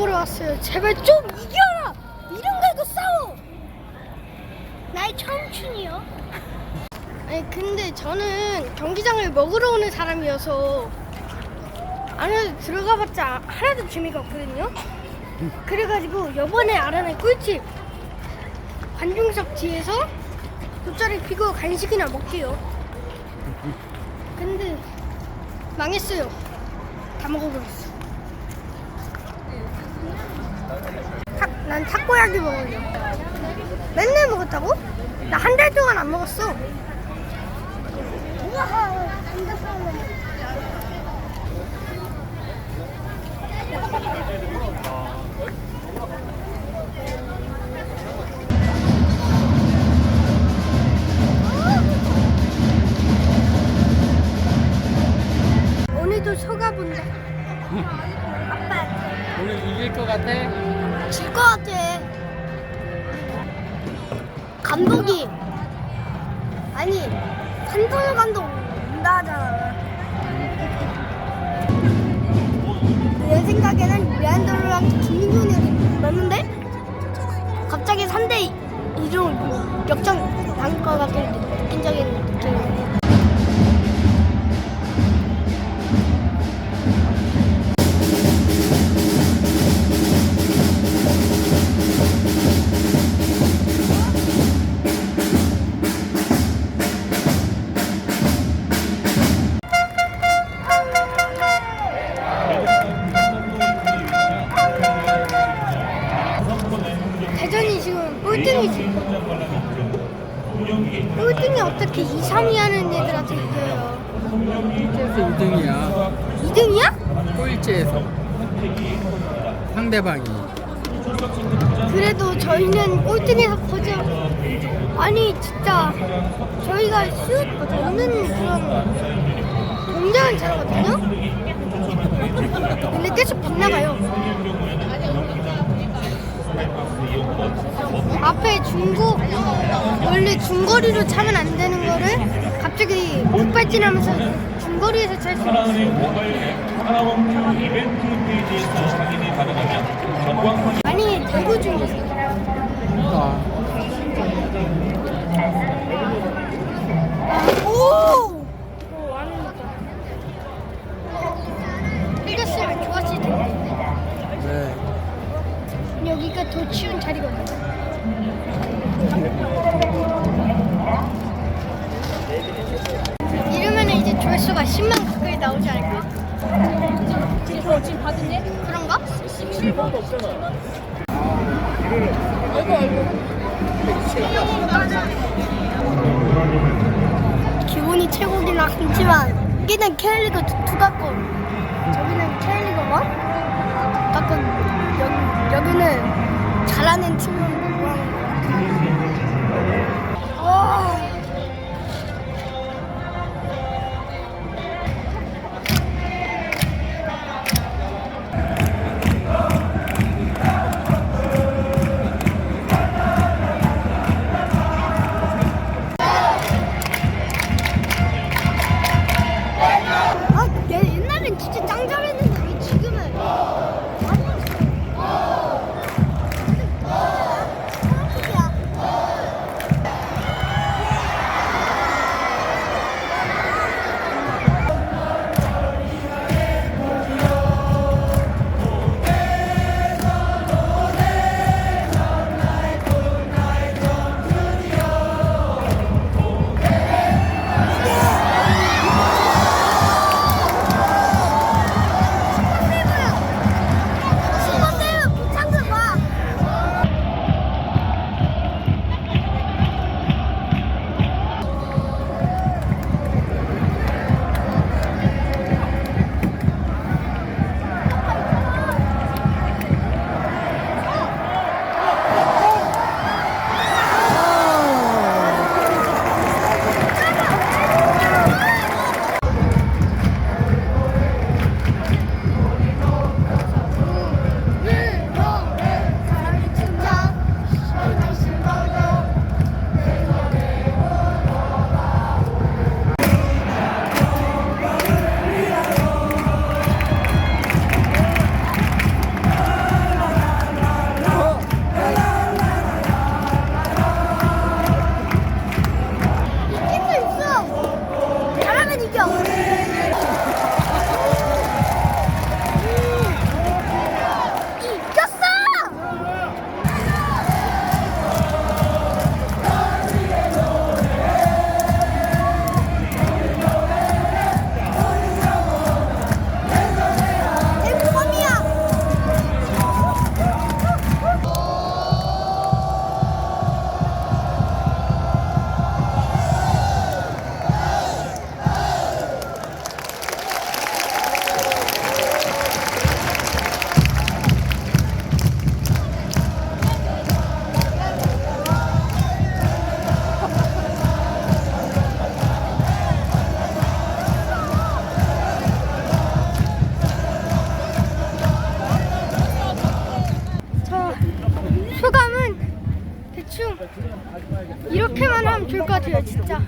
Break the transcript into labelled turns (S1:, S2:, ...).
S1: 보러 왔어요. 제발 좀 이겨라. 이런 걸고 싸워. 나의 청춘이요. 아니 근데 저는 경기장을 먹으러 오는 사람이어서 안에 들어가봤자 하나도 재미가 없거든요. 그래가지고 요번에 알아낸 꿀팁 관중석 뒤에서 돗자리 피고 간식이나 먹게요. 근데 망했어요. 다 먹어버렸어. 타, 난 타코야키 먹으려. 맨날 먹었다고? 나 한 달 동안 안 먹었어. 오늘도 속아본다. 아빠.
S2: 오늘 이길 것 같아?
S1: 질 것 같아. 감독이 아니 한동훈 감독 온다 하잖아. 내 생각에는 레안드로랑 김민준이 맞는데 갑자기 3대 2로 역전 당할 것 같은 느낀 적이 느낌. 대전이 지금 꼴등이지. 꼴등이 어떻게 2, 3위 하는 애들한테 이겨요?
S2: 꼴찌에서 2등이야.
S1: 2등이야?
S2: 꼴찌에서. 상대방이.
S1: 그래도 저희는 꼴등에서 퍼져. 아니 진짜 저희가 슛 넣는 그런 동작은 잘하거든요. 근데 계속 빗나가요. 앞에 중고 원래 중거리로 차면 안 되는 거를 갑자기 급발진하면서 중거리에서 찰수 있어요. 아니 대구 중에서. 10만 가까이 나오지 않을까?
S3: 저 지금 받은데?
S1: 그런가?
S3: 17번도 없잖아.
S1: 기분이 최고긴 하지만 여기는 K리그 두 같고 저기는 K리그 뭐? 같고 여기, 여기는 잘하는 팀은 누구 하는 거 진짜